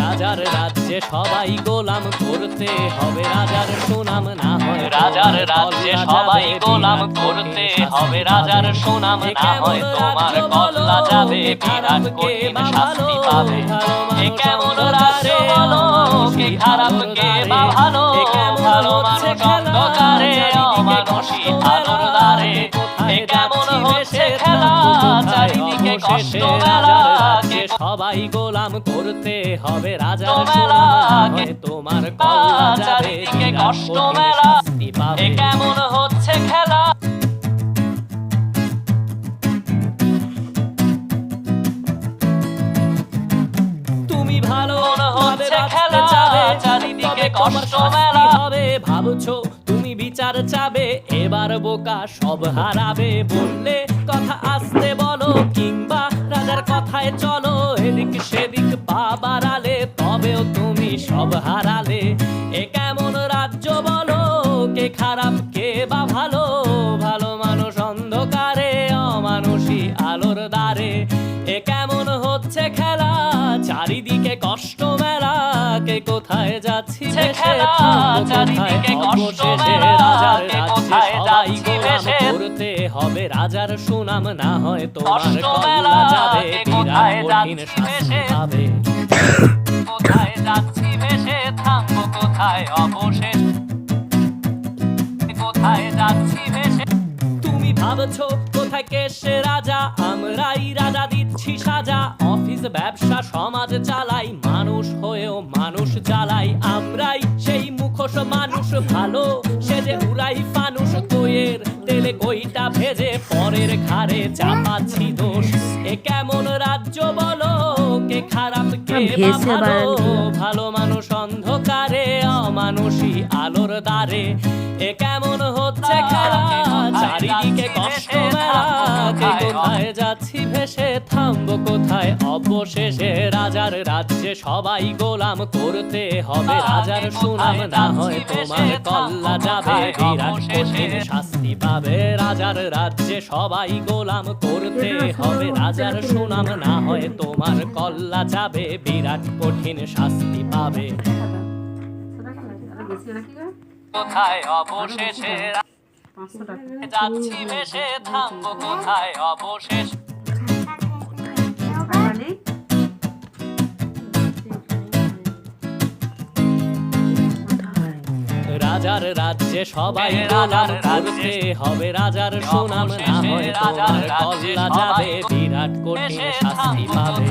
রাজার রাজ্যে সবাই গোলাম করতে হবে রাজার সুনাম না হয়। রাজার রাজ্যে সবাই গোলাম করতে হবে রাজার সুনাম না হয় তোমার কল্লা যাবে? বিরাট কঠিন শাস্তি পাবে। এ কেমন রাজ্য বলো? কে খারাপ কে বা ভালো? কষ্ট মেলা সবাই গোলাম করতে হবে রাজার মেলা, তোমার কল্লা যাবে কষ্ট মেলা কেমন হচ্ছে খেলা? তুমি ভালো হচ্ছে খেলা, চারিদিকে কষ্ট মেলা। হবে ভাবছ বিচার চাবে, এবার বোকা সব হারাবে। বললে কথা আসতে বলো, কিংবা রাজার কথায় চলো। এদিক সেদিক পা বাড়ালে, তবেও তুমি সব হারালে। এ কেমন রাজ্য বলো, কে খারাপ, কে বা ভালো? ভালো মানুষ অন্ধকারে, অমানুষী আলোর দ্বারে। এ কেমন হচ্ছে খেলা, চারিদিকে কষ্ট মেলা, কে কোথায় যাচ্ছি খেলা, চারিদিকে কষ্ট কে কোথায় যাচ্ছি ভেসে? করতে হবে রাজার সুনাম না হয় তোমার কষ্ট কল্লা যাবে বিরাট কোথায় কঠিন যাচ্ছি? পাবে কোথায় যাচ্ছি ভেসে থামবো কোথায় অবশেষ কোথায় যাচ্ছি ভেসে তুমি ভাবছ কোথায় কেসে রাজা আমরাই রাজা দিচ্ছি সাজা অফিস ব্যবসা সমাজ চালাই মানুষ হয়েও জ্বালাই আমরাই সেই মুখোশ মানুষ ভালো সে যে উড়াই ফানুষ কইয়ের তেলে কইটা ভেজে পরের ঘাড়ে চাপাচ্ছি দোষ এ কেমন রাজ্য বলো? কে খারাপ কে ভালো? ভালো মানুষ অন্ধকারে অমানুষী আলোর দ্বারে। এ কেমন হচ্ছে খেলা? চারিদিকে কষ্ট মেলা। কে কোথায় যাচ্ছি ভেসে থামবো কোথায়? অবশেষে রাজার রাজ্যে সবাই গোলাম করতে হবে। রাজার সুনাম না হয় তোমার কল্লা যাবে? বিরাট কঠিন শাস্তি পাবে। রাজার রাজ্যে সবাই গোলাম করতে হবে। রাজার সুনাম না হয় তোমার কল্লা যাবে। বিরাট কঠিন শাস্তি পাবে। কোথায় অবশেষে? যাচ্ছি ভেসে থামবো কোথায় অবশেষ? রাজার রাজ্যে সবাই রাজার রাজ্যে হবে রাজার সুনাম না হয় রাজার কল্লা যাবে বিরাট কঠিন শাস্তি পাবে।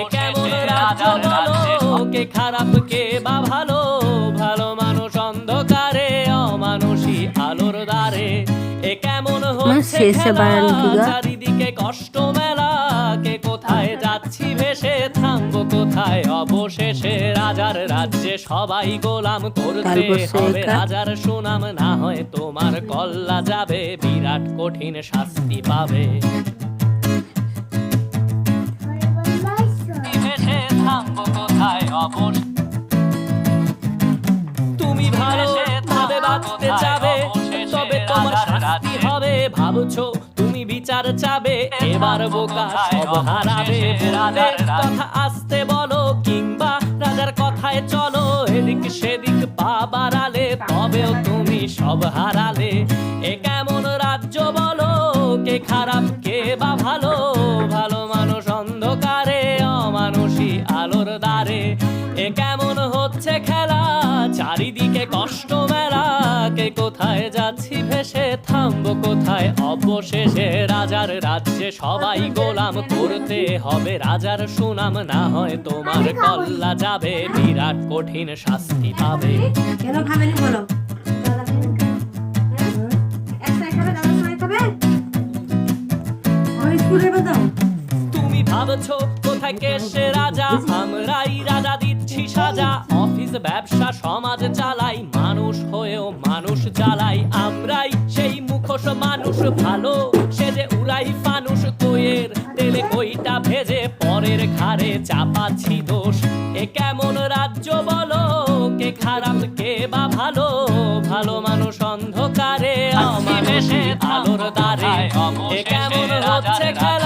এ কেমন রাজ্য রাজার রাজ্যে বলো কে খারাপ কে বা ভালো? ভালো মানুষ অন্ধকারে অমানুষী আলোর দ্বারে। এ কেমন হচ্ছে? চারিদিকে কষ্ট মেলা। কে কোথায় যাচ্ছি ভেসে? থামবো কোথায় অবশেষে? রাজার রাজ্যে সবাই গোলাম করতে হবে রাজার সুনাম না হয় তোমার কল্লা যাবে বিরাট কঠিন শাস্তি পাবে। তুমি ভালো ভাবে বাঁচতে চাবে তবে তোমার শাস্তি হবে ভাবছ তুমি বিচার চাবে এবার বোকা সব হারাবে কথা আসতে বলো কিংবা কথায় চলো, এদিক সেদিক পা বাড়ালে, তবেও তুমি সব হারালে। এ কেমন রাজ্য বলো, কে খারাপ, কে বা ভালো? ভালো মানুষ অন্ধকারে, অমানুষী আলোর দ্বারে। এ কেমন হচ্ছে খেলা, চারিদিকে কষ্ট ভেসে থামবো কোথায়? অবশেষে রাজার রাজ্যে সবাই গোলাম করতে হবে। রাজার সুনাম না হয় তোমার কল্লা যাবে। বিরাট কঠিন শাস্তি পাবে। কেন খাবেনি বলো? তুমি ভাবছ কোথায় কেসে রাজা? আমরাই রাজা দিচ্ছি সাজা। অফিস ব্যবসা সমাজ চালাই। মানুষ হয়েও মানুষ জ্বালাই ভালো সে যে উড়াই ফানুষ কইয়ের তেলে কইটা ভেজে পরের ঘাড়ে চাপাচ্ছি দোষ। এ কেমন রাজ্য বলো কে খারাপ কে বা ভালো? ভালো মানুষ অন্ধকারে আমার বেশে আলোর দ্বারে। এ কেমন হচ্ছে খেলা?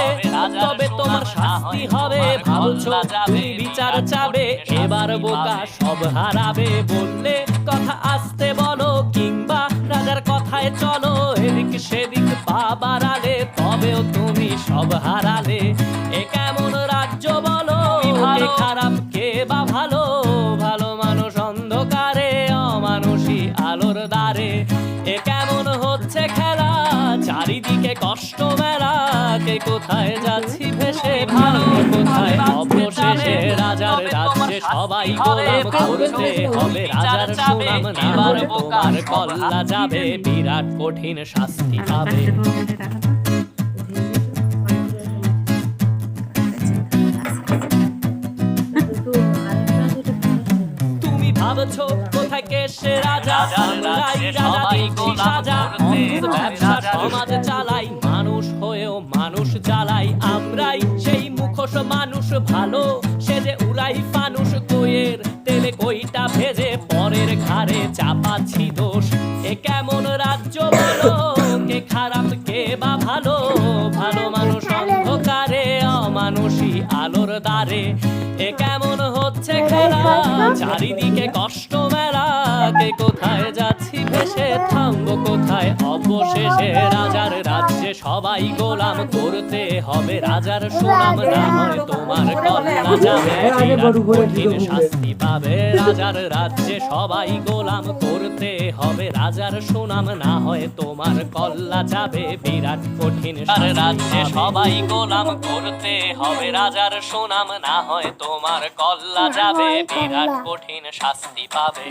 হয় হবে ভাবছ তুমি বিচার চাবে। এবার বোকা সব হারাবে বললে কথা আসতে বলো কিংবা রাজার কথায় চলো এদিক সেদিক পা বাড়ালে তবেও তুমি সব হারালে। এ কেমন রাজ্য বলো ভালো। খারাপ কে বা ভালো? ভালো মানুষ অন্ধকারে অমানুষী আলোর দ্বারে। এ কেমন হচ্ছে খেলা চারিদিকে কষ্ট মেলা কে কোথায় যাচ্ছি ভালো কোথায়? অবশেষে রাজার রাজ্যে সবাই গোলাম করতে হবে রাজার সুনাম না হয় তোমার কল্লা যাবে। বিরাট কঠিন শাস্তি পাবে। তুমি ভাবছ কোথায় কে সে রাজা? সবাই গোলাম করতে ব্যবসা ঘাড়ে চাপাচ্ছি দোষ। এ কেমন রাজ্য বলো? কে খারাপ, কে বা ভালো? ভালো মানুষ অন্ধকারে, অমানুষী আলোর দ্বারে। এ কেমন হচ্ছে খেলা? চারিদিকে কষ্ট মেলা। কে কোথায় যাচ্ছি ভেসে? থামবো কোথায়? অবশেষে রাজার রাজ্যে সবাই গোলাম করতে হবে। রাজার সুনাম না হয় তোমার কল্লা যাবে কঠিন শাস্তি পাবে। রাজার রাজ্যে সবাই গোলাম করতে হবে। রাজার সুনাম না হয় তোমার কল্লা যাবে। বিরাট কঠিন রাজ্যে সবাই গোলাম করতে হবে। রাজার সুনাম না হয় তোমার কল্লা যাবে। বিরাট কঠিন শাস্তি পাবে।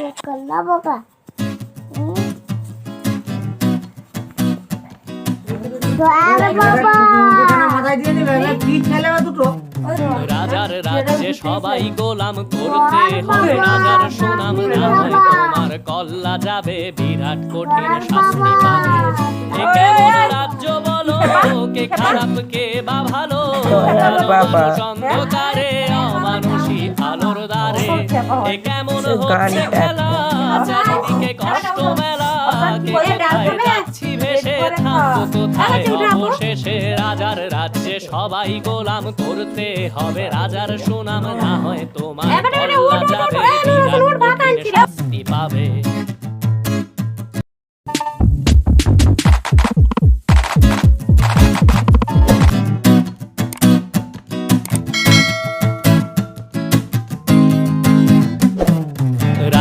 রাজার রাজ্যে সবাই গোলাম করতে হবে। রাজার সুনাম না তোমার কল্লা যাবে বিরাট কঠিন শাস্তি পাবে। রাজ্য বলো কে খারাপ কে বা ভালো? ভালো অন্ধকারে অমানুষী আলোর দ্বারে। এ কেমন হচ্ছে খেলা চারিদিকে কষ্ট মেলা। কে থামবো কোথায় অবশেষে রাজার রাজ্যে সবাই গোলাম করতে হবে। রাজার সুনাম না হয় তোমার